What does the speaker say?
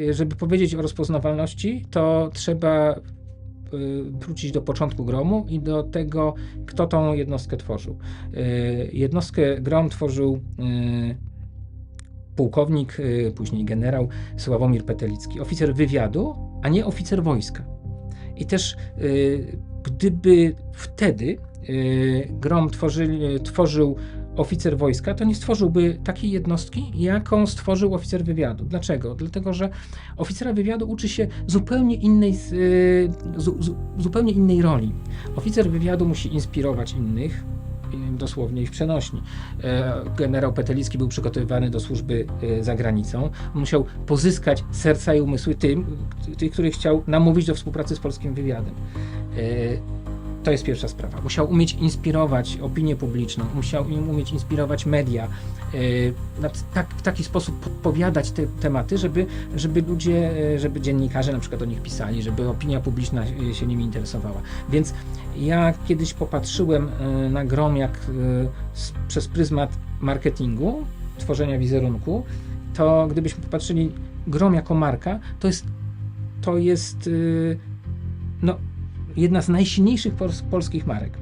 y, żeby powiedzieć o rozpoznawalności, to trzeba y, wrócić do początku gromu i do tego, kto tą jednostkę tworzył. Y, Jednostkę grom tworzył pułkownik, później generał Sławomir Petelicki, oficer wywiadu, a nie oficer wojska. I też gdyby wtedy grom tworzyli, tworzył oficer wojska, to nie stworzyłby takiej jednostki, jaką stworzył oficer wywiadu. Dlaczego? Dlatego, że oficera wywiadu uczy się zupełnie innej, y, zu, zu, zupełnie innej roli. Oficer wywiadu musi inspirować innych, y, dosłownie ich przenośni. E, Generał Petelicki był przygotowywany do służby e, za granicą. Musiał pozyskać serca i umysły tym, tych, których chciał namówić do współpracy z polskim wywiadem. To jest pierwsza sprawa. Musiał umieć inspirować opinię publiczną, musiał umieć inspirować media, e, tak, w taki sposób podpowiadać te tematy, żeby, żeby ludzie, e, żeby dziennikarze na przykład o nich pisali, żeby opinia publiczna e, się nimi interesowała. Więc ja kiedyś popatrzyłem na grom jak przez pryzmat marketingu, tworzenia wizerunku, to gdybyśmy popatrzyli grom jako marka, to jest, to jest no, jedna z najsilniejszych pols- polskich marek.